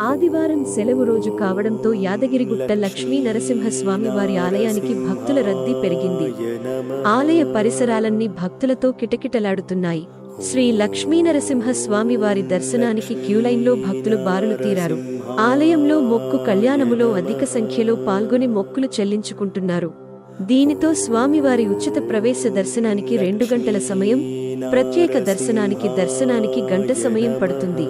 ఆదివారం సెలవు రోజు కావడంతో యాదగిరిగుట్ట లక్ష్మీ నరసింహస్వామి వారి ఆలయానికి భక్తుల రద్దీ పెరిగింది. ఆలయ పరిసరాలన్నీ భక్తులతో కిటకిటలాడుతున్నాయి. శ్రీ లక్ష్మీ నరసింహస్వామి వారి దర్శనానికి క్యూలైన్లో భక్తులు బారులు తీరారు. ఆలయంలో మొక్కు కళ్యాణములో అధిక సంఖ్యలో పాల్గొని మొక్కులు చెల్లించుకుంటున్నారు. దీనితో స్వామివారి ఉచిత ప్రవేశ దర్శనానికి రెండు గంటల సమయం ప్రత్యేక దర్శనానికి దర్శనానికి గంట సమయం పడుతుంది.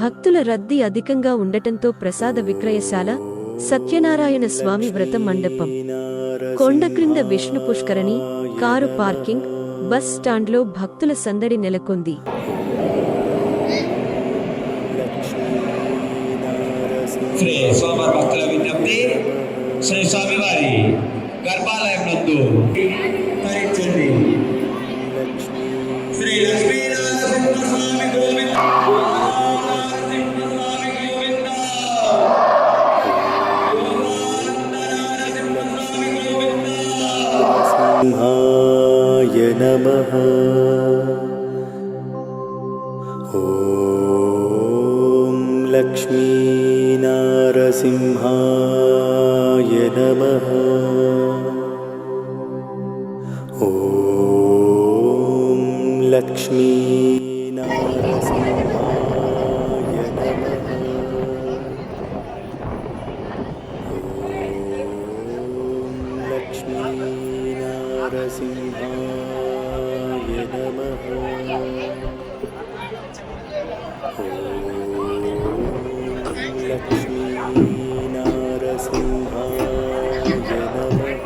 భక్తుల రద్దీ అధికంగా ఉండటంతో ప్రసాద విక్రయశాల సత్యనారాయణ స్వామి వ్రత మండపం కొండ క్రింద విష్ణు పుష్కరణి కారు పార్కింగ్ బస్ స్టాండ్లో భక్తుల సందడి నెలకొంది. శ్రీ సోమవార భక్తుల విజ్ఞప్తి శ్రీ స్వామివారి గర్భాలయం నందు. ధరించండి శ్రీ లక్ష్మీనారసింహ सिंहाय नमः। ॐ लक्ष्मीनारसिंहाय नमः। ॐ लक्ष्मीनारसिंहाय नरसिंहाय नमः लक्ष्मीनारसिंहाय नमः